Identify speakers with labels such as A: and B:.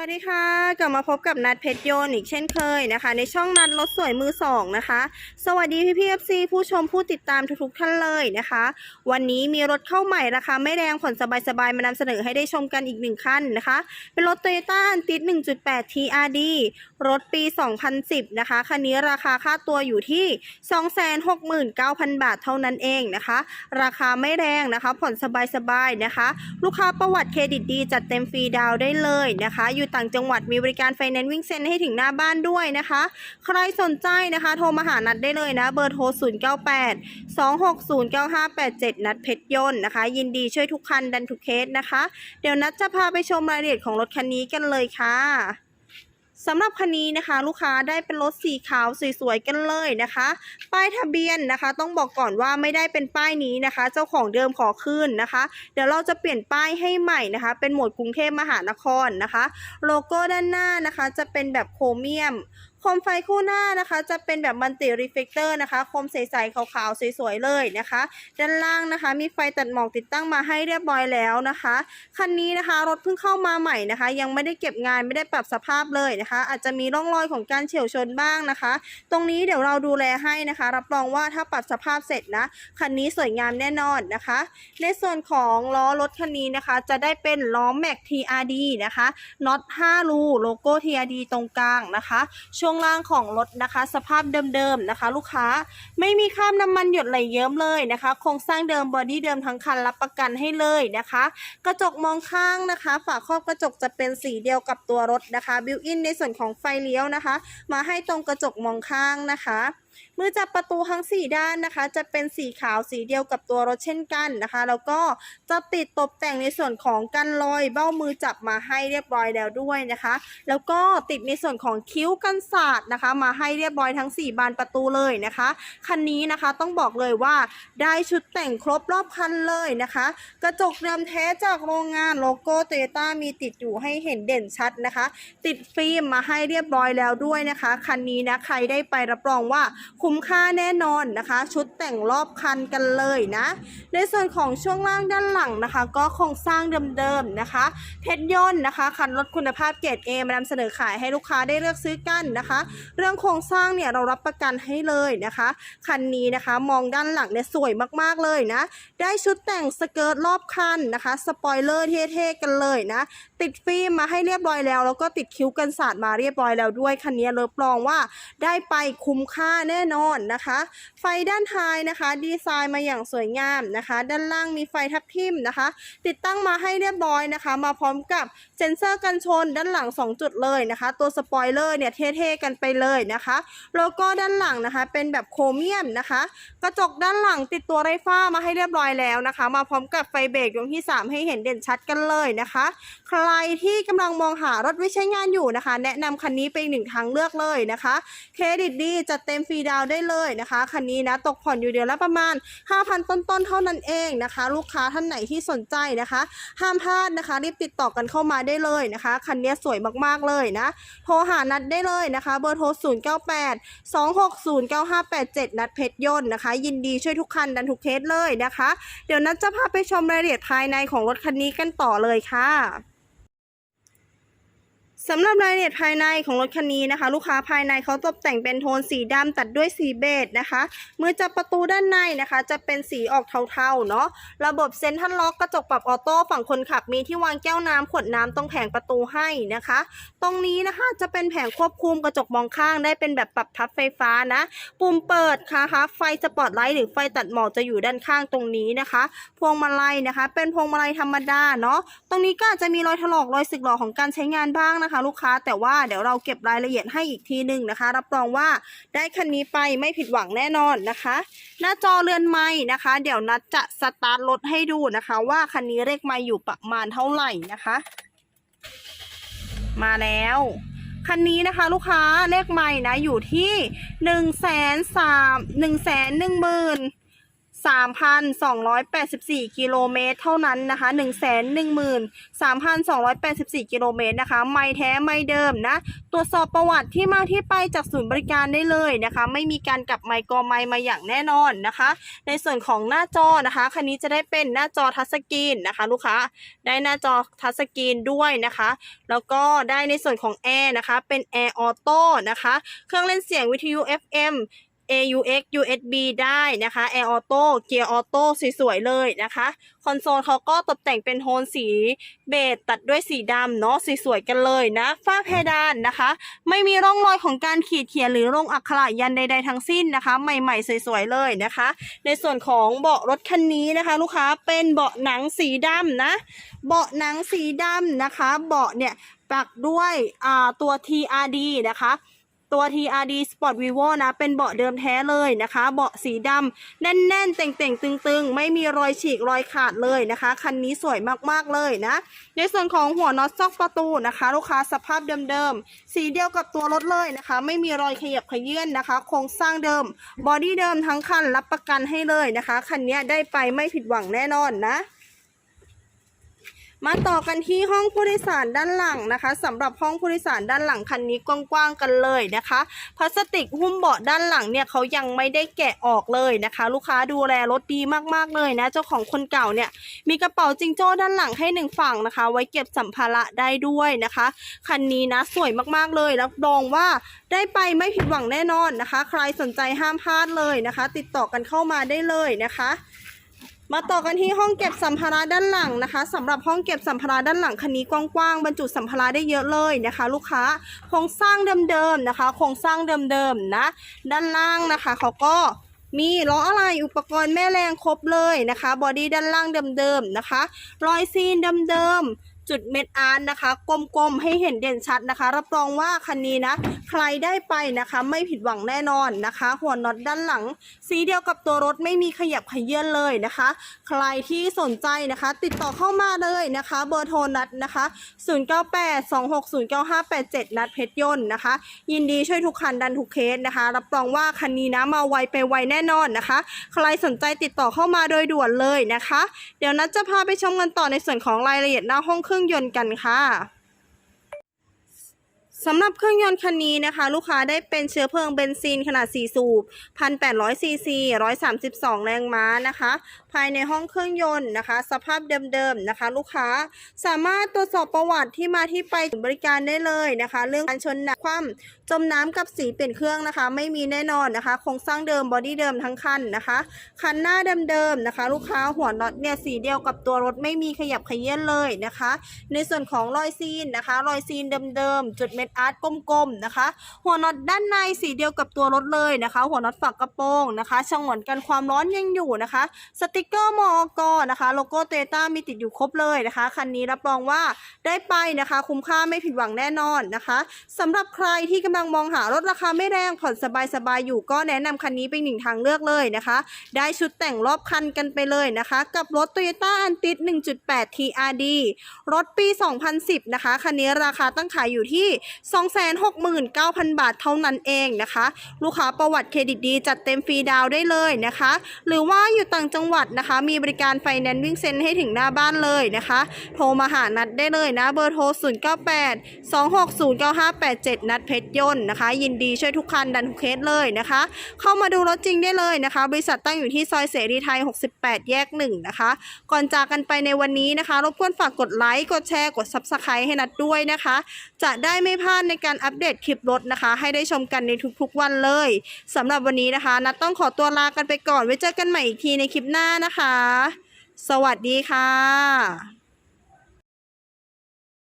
A: วัสดีค่ะ กลับมาพบกับนัดเพชรโยนอีกเช่นเคยนะคะ ในช่องนัดรถสวยมือสองนะคะ สวัสดีพี่พี่เอฟซีผู้ชมผู้ติดตามทุกๆท่านเลยนะคะ วันนี้มีรถเข้าใหม่ราคาไม่แรงผ่อนสบายๆ มานำเสนอให้ได้ชมกันอีกหนึ่งคันนะคะ เป็นรถ Toyota a n t i 1.8 TRD รถปี 2010 นะคะ คันนี้ราคาค่าตัวอยู่ที่ 269,000 บาทเท่านั้นเองนะคะ ราคาไม่แรงนะคะผ่อนสบายๆนะคะ ลูกค้าประวัติเครดิตดีจัดเต็มฟรีดาวได้เลยนะคะอยู่ต่างจังหวัดมีบริการไฟแนนซ์วิ่งเซ็นให้ถึงหน้าบ้านด้วยนะคะ ใครสนใจนะคะ โทรมาหานัดได้เลยนะ เบอร์โทร 098 260 9587 นัดเพชรยนต์นะคะ ยินดีช่วยทุกคันดันทุกเคสนะคะ เดี๋ยวนัดจะพาไปชมรายละเอียดของรถคันนี้กันเลยค่ะ สำหรับคันนี้นะคะ ลูกค้าได้เป็นรถสีขาวสวยๆกันเลยนะคะ ป้ายทะเบียนนะคะ ต้องบอกก่อนว่าไม่ได้เป็นป้ายนี้นะคะ เจ้าของเดิมขอคืนนะคะ เดี๋ยวเราจะเปลี่ยนป้ายให้ใหม่นะคะ เป็นหมวดกรุงเทพมหานครนะคะ โลโก้ด้านหน้านะคะ จะเป็นแบบโครเมียม โคมไฟคู่หน้านะคะจะเป็นแบบมัลติรีเฟกเตอร์นะคะ โคมใสๆขาวๆสวยๆเลยนะคะ ด้านล่างนะคะ มีไฟตัดหมอกติดตั้งมาให้เรียบร้อยแล้วนะคะ คันนี้นะคะรถเพิ่งเข้ามาใหม่นะคะ ยังไม่ได้เก็บงานไม่ได้ปรับสภาพเลยนะคะ อาจจะมีร่องรอยของการเฉียวชนบ้างนะคะ ตรงนี้เดี๋ยวเราดูแลให้นะคะ รับรองว่าถ้าปรับสภาพเสร็จนะคันนี้สวยงามแน่นอนนะคะ ในส่วนของล้อรถคันนี้นะคะ จะได้เป็นล้อแม็ก TRD นะคะน็อต5รูโลโก้ TRD ตรงกลางนะคะช่วงล่างของรถนะคะ สภาพเดิมๆนะคะ ลูกค้าไม่มีคราบน้ำมันหยดไหลเยิ้มเลยนะคะ โครงสร้างเดิมบอดี้เดิมทั้งคันรับประกันให้เลยนะคะ กระจกมองข้างนะคะ ฝาครอบกระจกจะเป็นสีเดียวกับตัวรถนะคะบิวอินในส่วนของไฟเลี้ยวนะคะ มาให้ตรงกระจกมองข้างนะคะ มือจับประตูทั้ง 4 ด้านนะคะ จะเป็นสีขาวสีเดียวกับตัวรถเช่นกันนะคะ แล้วก็จะติดตกแต่งในส่วนของกันรอยเบ้ามือจับมาให้เรียบร้อยแล้วด้วยนะคะ แล้วก็ติดในส่วนของคิ้วกันศาสตร์นะคะ มาให้เรียบร้อยทั้ง 4 บานประตูเลยนะคะ คันนี้นะคะต้องบอกเลยว่าได้ชุดแต่งครบรอบคันเลยนะคะ กระจกดำแท้จากโรงงานโลโก้โตโยต้ามีติดอยู่ให้เห็นเด่นชัดนะคะ ติดฟิล์มมาให้เรียบร้อยแล้วด้วยนะคะ คันนี้นะใครได้ไปรับรองว่าคุ้มค่าแน่นอนนะคะ ชุดแต่งรอบคันกันเลยนะ ในส่วนของช่วงล่างด้านหลังนะคะ ก็โครงสร้างเดิมๆนะคะ เพชรยนต์นะคะ คันรถคุณภาพเกรด A มานำเสนอขายให้ลูกค้าได้เลือกซื้อกันนะคะ เรื่องโครงสร้างเนี่ยเรารับประกันให้เลยนะคะ คันนี้นะคะมองด้านหลังเนี่ยสวยมากๆเลยนะ ได้ชุดแต่งสเกิร์ตรอบคันนะคะ สปอยเลอร์เท่ๆกันเลยนะ ติดฟิล์มมาให้เรียบร้อยแล้ว แล้วก็ติดคิ้วกันสาดมาเรียบร้อยแล้วด้วย คันนี้เลิฟรองว่าได้ไปคุ้มค่าแน่น่นอนนะคะ ไฟด้านท้ายนะคะ ดีไซน์มาอย่างสวยงามนะคะ ด้านล่างมีไฟทับทิมนะคะ ติดตั้งมาให้เรียบร้อยนะคะ มาพร้อมกับเซ็นเซอร์กันชนด้านหลัง 2 จุดเลยนะคะ ตัวสปอยเลอร์เนี่ยเท่ๆกันไปเลยนะคะโลโก้ด้านหลังนะคะ เป็นแบบโครเมียมนะคะ กระจกด้านหลังติดตัวไรฟ้ามาให้เรียบร้อยแล้วนะคะ มาพร้อมกับไฟเบรกดวงที่ 3 ให้เห็นเด่นชัดกันเลยนะคะ ใครที่กำลังมองหารถไว้ใช้งานอยู่นะคะ แนะนำคันนี้เป็นหนึ่งทางเลือกเลยนะคะ เครดิตดีจัดเต็มฟรีดาวได้เลยนะคะ คันนี้นะตกผ่อนอยู่เดือนละประมาณ 5,000 ต้นๆ เท่านั้นเองนะคะ ลูกค้าท่านไหนที่สนใจนะคะ ห้ามพลาดนะคะ รีบติดต่อกันเข้ามาได้เลยนะคะ คันนี้สวยมากๆเลยนะโทรหานัดได้เลยนะคะ เบอร์โทร 098 260 9587 นัดเพชรยนต์นะคะ ยินดีช่วยทุกคันดันทุกเคสเลยนะคะ เดี๋ยวนัดจะพาไปชมรายละเอียดภายในของรถคันนี้กันต่อเลยค่ะ สำหรับรายละเอียดภายในของรถคันนี้นะคะ ลูกค้าภายในเขาตกแต่งเป็นโทนสีดำตัดด้วยสีเบจนะคะมือจับประตูด้านในนะคะ จะเป็นสีออกเทาๆเนาะระบบเซ็นทรัลล็อกกระจกปรับออโต้ฝั่งคนขับมีที่วางแก้วน้ำขวดน้ำตรงแผงประตูให้นะคะ ตรงนี้นะคะจะเป็นแผงควบคุมกระจกมองข้างได้เป็นแบบปรับพับไฟฟ้านะปุ่มเปิดค่ะคะไฟสปอตไลท์หรือไฟตัดหมอกจะอยู่ด้านข้างตรงนี้นะคะ พวงมาลัยนะคะ เป็นพวงมาลัยธรรมดาเนาะตรงนี้ก็จะมีรอยถลอกรอยสึกหรอของการใช้งานบ้างนะคะนะคะลูกค้าแต่ว่าเดี๋ยวเราเก็บรายละเอียดให้อีกทีหนึ่งนะคะ รับรองว่าได้คันนี้ไปไม่ผิดหวังแน่นอนนะคะ หน้าจอเรือนไม้นะคะ เดี๋ยวนัดจะสตาร์ทรถให้ดูนะคะ ว่าคันนี้เลขไม้อยู่ประมาณเท่าไหร่นะคะ มาแล้วคันนี้นะคะลูกค้าเลขไม้นะอยู่ที่หนึ่งแสนสามหนึ่งแสนหนึ่งหมื่น 3,284 กิโลเมตรเท่านั้นนะคะ113,284 กิโลเมตรนะคะ ไม่แท้ไม่เดิมนะ ตรวจสอบประวัติที่มาที่ไปจากศูนย์บริการได้เลยนะคะ ไม่มีการกลับไมค์กอไมค์มาอย่างแน่นอนนะคะ ในส่วนของหน้าจอนะคะ คันนี้จะได้เป็นหน้าจอทัชสกรีนนะคะ ลูกค้า ได้หน้าจอทัชสกรีนด้วยนะคะ แล้วก็ได้ในส่วนของแอร์นะคะ เป็นแอร์ออโต้นะคะ เครื่องเล่นเสียงวิทยุ FM AUX USB ได้นะคะ Air Auto เกียร์ออโต้สวยๆเลยนะคะ คอนโซลเขาก็ตกแต่งเป็นโทนสีเบจตัดด้วยสีดำเนาะสวยๆกันเลยนะ ฝ้าเพดานนะคะ ไม่มีร่องรอยของการขีดเขียนหรือลงอักขระยันใด ๆ ทั้งสิ้นนะคะ ใหม่ๆสวยๆเลยนะคะ ในส่วนของเบาะรถคันนี้นะคะ ลูกค้าเป็นเบาะหนังสีดำนะ เบาะหนังสีดำนะคะ เบาะเนี่ยปักด้วยตัว TRD นะคะ ตัว TRD Sport Vivo นะ เป็นเบาะเดิมแท้เลยนะคะ เบาะสีดำแน่นๆ เต่งๆ ตึงๆ ไม่มีรอยฉีกรอยขาดเลยนะคะ คันนี้สวยมากๆเลยนะ ในส่วนของหัวน็อตซอกประตูนะคะ ลูกค้าสภาพเดิมๆ สีเดียวกับตัวรถเลยนะคะ ไม่มีรอยขยับขยื่นนะคะ โครงสร้างเดิม บอดี้เดิมทั้งคันรับประกันให้เลยนะคะ คันนี้ได้ไปไม่ผิดหวังแน่นอนนะ มาต่อกันที่ห้องผู้โดยสารด้านหลังนะคะสำหรับห้องผู้โดยสารด้านหลังคันนี้กว้างๆกันเลยนะคะ พลาสติกหุ้มเบาะด้านหลังเนี่ยเขายังไม่ได้แกะออกเลยนะคะ ลูกค้าดูแลรถดีมากๆเลยนะ เจ้าของคนเก่าเนี่ยมีกระเป๋าจิงโจ้ด้านหลังให้หนึ่งฝั่งนะคะ ไว้เก็บสัมภาระได้ด้วยนะคะคันนี้นะสวยมากๆเลยรับรองว่าได้ไปไม่ผิดหวังแน่นอนนะคะ ใครสนใจห้ามพลาดเลยนะคะ ติดต่อกันเข้ามาได้เลยนะคะ มาต่อกันที่ห้องเก็บสัมภาระด้านหลังนะคะสำหรับห้องเก็บสัมภาระด้านหลังคันนี้กว้างๆบรรจุสัมภาระได้เยอะเลยนะคะ ลูกค้าโครงสร้างเดิมๆนะคะโครงสร้างเดิมๆนะ ด้านล่างนะคะเขาก็มีล้ออะไรอุปกรณ์แม่แรงครบเลยนะคะ บอดี้ด้านล่างเดิมๆนะคะ รอยซีนเดิมๆ จุดเม็ดอาร์ตนะคะกลมๆให้เห็นเด่นชัดนะคะ รับรองว่าคันนี้นะ ใครได้ไปนะคะ ไม่ผิดหวังแน่นอนนะคะ หัวน็อตด้านหลัง สีเดียวกับตัวรถไม่มีขยับขยื่นเลยนะคะ ใครที่สนใจนะคะ ติดต่อเข้ามาเลยนะคะ เบอร์โทรนัดนะคะ 0982609587 นัดเพชรยนต์นะคะ ยินดีช่วยทุกคันดันทุกเคสนะคะ รับรองว่าคันนี้นะมาไวไปไวแน่นอนนะคะ ใครสนใจติดต่อเข้ามาโดยด่วนเลยนะคะ เดี๋ยวนัดจะพาไปชมกันต่อในส่วนของรายละเอียดหน้าห้องเครื่องรื่องยนต์กันค่ะ สำหรับเครื่องยนต์คันนี้นะคะ ลูกค้าได้เป็นเชื้อเพลิงเบนซินขนาด 4 สูบ 1,800ซีซี 132 แรงม้านะคะ ภายในห้องเครื่องยนต์นะคะ สภาพเดิมๆนะคะ ลูกค้าสามารถตรวจสอบประวัติที่มาที่ไปบริการได้เลยนะคะ เรื่องการชนหนักคว่ำจมน้ำกับสีเปลี่ยนเครื่องนะคะ ไม่มีแน่นอนนะคะโครงสร้างเดิมบอดี้เดิมทั้งคันนะคะคันหน้าเดิมๆนะคะ ลูกค้าหัวน็อตเนี่ยสีเดียวกับตัวรถไม่มีขยับขยื่นเลยนะคะ ในส่วนของรอยซีนนะคะ รอยซีนเดิมๆจุดเม็ดอาร์ตกลมๆนะคะ หัวน็อตด้านในสีเดียวกับตัวรถเลยนะคะ หัวน็อตฝักกระโปรงนะคะช่องหวนกันความร้อนยังอยู่นะคะ สติกเกอร์มอกนะคะโลโก้เตต้ามีติดอยู่ครบเลยนะคะคันนี้รับรองว่าได้ไปนะคะ คุ้มค่าไม่ผิดหวังแน่นอนนะคะสำหรับใครที่กำลังมองหารถราคาไม่แรงผ่อนสบายๆอยู่ก็แนะนำคันนี้เป็นหนึ่งทางเลือกเลยนะคะ ได้ชุดแต่งรอบคันกันไปเลยนะคะ กับรถ Toyota a n t i 1.8 TRD รถปี 2010 นะคะ คันนี้ราคาตั้งขายอยู่ที่269,000 บาทเท่านั้นเองนะคะ ลูกค้าประวัติเครดิตดีจัดเต็มฟรีดาวได้เลยนะคะ หรือว่าอยู่ต่างจังหวัดนะคะ มีบริการไฟแนนซ์วิ่งเซ็นให้ถึงหน้าบ้านเลยนะคะ โทรมาหานัดได้เลยนะ เบอร์โทร 098 260 9587 นัดเพชรยนต์นะคะ ยินดีช่วยทุกคันดันทุกเคสเลยนะคะ เข้ามาดูรถจริงได้เลยนะคะ บริษัทตั้งอยู่ที่ซอยเสรีไทย 68 แยก 1 นะคะ ก่อนจากกันไปในวันนี้นะคะ รบกวนฝากกดไลค์ กดแชร์ กด Subscribe ให้นัดด้วยนะคะ จะได้ไม่พลาดในการอัปเดตคลิปรถนะคะ ให้ได้ชมกันในทุกๆวันเลยสำหรับวันนี้นะคะ นัดต้องขอตัวลากันไปก่อนไว้เจอกันใหม่อีกทีในคลิปหน้านะคะ สวัสดีค่ะ